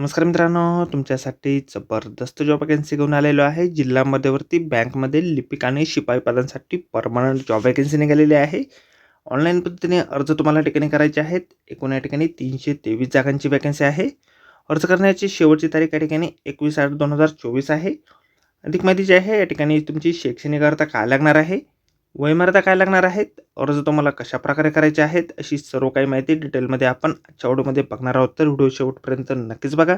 नमस्कार मित्रांनो तुमच्यासाठी जबरदस्त जॉब वॅकन्सी घेऊन आलेलो आहे. जिल्हा मध्यवर्ती बँकमध्ये लिपिक आणि शिपाई पदांसाठी परमनंट जॉब वॅकन्सी निघालेली आहे. ऑनलाईन पद्धतीने अर्ज तुम्हाला ठिकाणी करायचे आहेत. एकूण या ठिकाणी तीनशे तेवीस जागांची वॅकन्सी आहे. अर्ज करण्याची शेवटची तारीख या ठिकाणी एकवीस आठ दोन हजार चोवीस आहे. अधिक माहिती जी आहे या ठिकाणी तुमची शैक्षणिक अर्थ काय लागणार आहे? वयमर्यादा काय लागणार आहेत? अर्ज तुम्हाला कशा प्रकारे करायचे आहेत? अशी सर्व काही माहिती डिटेलमध्ये आपण आजच्या व्हिडिओमध्ये बघणार आहोत. तर व्हिडिओ शेवटपर्यंत नक्कीच बघा.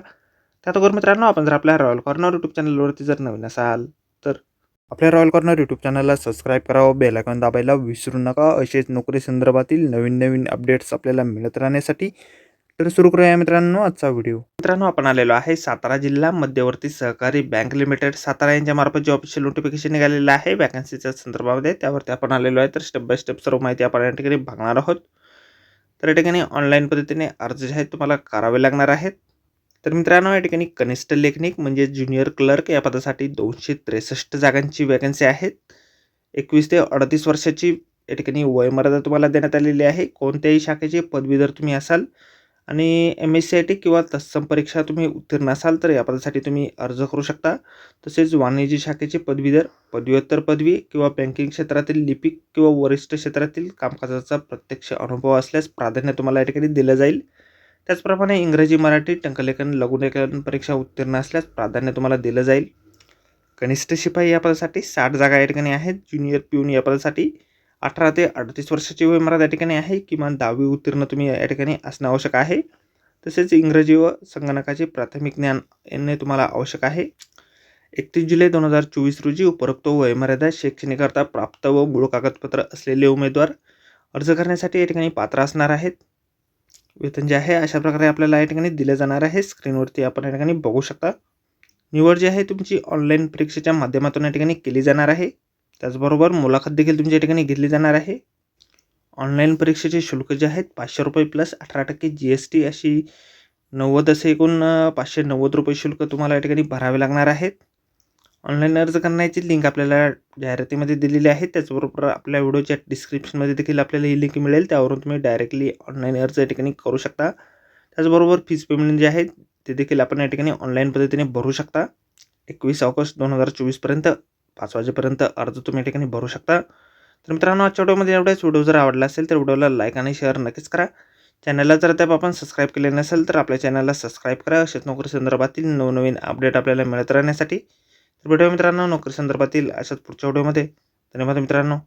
त्यातोबर मित्रांनो आपण जर आपल्या रॉयल कॉर्नर यूट्यूब चॅनलवरती जर नवीन असाल तर आपल्या रॉयल कॉर्नर यूट्यूब चॅनलला सबस्क्राईब करावं बेल आयकॉन दाबायला विसरू नका. असेच नोकरी संदर्भातील नवीन नवीन अपडेट्स आपल्याला मिळत राहण्यासाठी. तर सुरू करूया मित्रांनो आजचा व्हिडिओ. मित्रांनो आपण आलेलो आहे सातारा जिल्हा मध्यवर्ती सहकारी बँक लिमिटेड. सातारा यांच्या मार्फत जे ऑफिशियल नोटिफिकेशन निघालेलं आहे. वॅकन्सीच्या संदर्भामध्ये त्यावरती आपण आलेलो आहे. तर स्टेप बाय स्टेप सर्व माहिती आपण या ठिकाणी बघणार आहोत. तर या ठिकाणी ऑनलाईन पद्धतीने अर्ज जे आहेत तुम्हाला करावे लागणार आहेत. तर मित्रांनो या ठिकाणी कनिष्ठ लेखनिक म्हणजे ज्युनियर क्लर्क या पदासाठी दोनशे त्रेसष्ट जागांची वॅकन्सी आहेत एकवीस ते अडतीस वर्षाची या ठिकाणी वयमर्यादा तुम्हाला देण्यात आलेली आहे. कोणत्याही शाखेचे पदवीधर तुम्ही असाल आणि M S C I T किंवा तत्सम परीक्षा तुम्ही उत्तीर्ण असाल तर या पदासाठी तुम्ही अर्ज करू शकता. तसेच वाणिज्य शाखेचे पदवीधर पदव्युत्तर पदवी किंवा बँकिंग क्षेत्रातील लिपिक किंवा वरिष्ठ क्षेत्रातील कामकाजाचा प्रत्यक्ष अनुभव असल्यास प्राधान्य तुम्हाला या ठिकाणी दिलं जाईल. त्याचप्रमाणे इंग्रजी मराठी टंकलेखन लघुलेखन परीक्षा उत्तीर्ण असल्यास प्राधान्य तुम्हाला दिलं जाईल. कनिष्ठ शिपाई या पदासाठी साठ जागा या ठिकाणी आहेत. ज्युनियर पिऊन या पदासाठी अठरा ते अडतीस वर्षाची वयमर्यादा त्या ठिकाणी आहे. किमान दहावी उत्तीर्ण तुम्ही या ठिकाणी असणं आवश्यक आहे. तसेच इंग्रजी व संगणकाचे प्राथमिक ज्ञान येणे तुम्हाला आवश्यक आहे. एकतीस जुलै दोन हजार चोवीस रोजी उपरोक्त वयमर्यादा शैक्षणिककरता प्राप्त व मूळ कागदपत्र असलेले उमेदवार अर्ज करण्यासाठी या ठिकाणी पात्र असणार आहेत. वेतन जे आहे अशा प्रकारे आपल्याला या ठिकाणी दिलं जाणार आहे. स्क्रीनवरती आपण या ठिकाणी बघू शकता. निवड जी आहे तुमची ऑनलाईन परीक्षेच्या माध्यमातून या ठिकाणी केली जाणार आहे. त्याचबरोबर मुलाखत देखील तुमच्या ठिकाणी घेतली जाणार आहे. ऑनलाईन परीक्षेचे शुल्क जे आहेत पाचशे रुपये प्लस अठरा टक्के जी एस टी अशी नव्वद असे एकूण पाचशे नव्वद रुपये शुल्क तुम्हाला या ठिकाणी भरावे लागणार आहेत. ऑनलाईन अर्ज करण्याची लिंक आपल्याला जाहिरातीमध्ये दिलेली आहे. त्याचबरोबर आपल्या व्हिडिओच्या डिस्क्रिप्शनमध्ये देखील आपल्याला ही लिंक मिळेल. त्यावरून तुम्ही डायरेक्टली ऑनलाईन अर्ज या ठिकाणी करू शकता. त्याचबरोबर फीज पेमेंट जे आहे ते देखील आपण या ठिकाणी ऑनलाईन पद्धतीने भरू शकता. एकवीस ऑगस्ट दोन हजार चोवीसपर्यंत पाच वाजेपर्यंत अर्ज तुम्ही या ठिकाणी भरू शकता. तर मित्रांनो आजच्या व्हिडिओमध्ये एवढाच. व्हिडिओ जर आवडला असेल तर व्हिडिओला लाईक आणि शेअर नक्कीच करा. चॅनलला जर त्या आपण सबस्क्राईब केले नसेल तर आपल्या चॅनलला सबस्क्राईब करा. अशाच नोकरी संदर्भातील नवनवीन अपडेट आपल्याला मिळत राहण्यासाठी. तर भेटूया मित्रांनो नोकरी संदर्भातील अशाच पुढच्या व्हिडिओमध्ये. धन्यवाद मित्रांनो.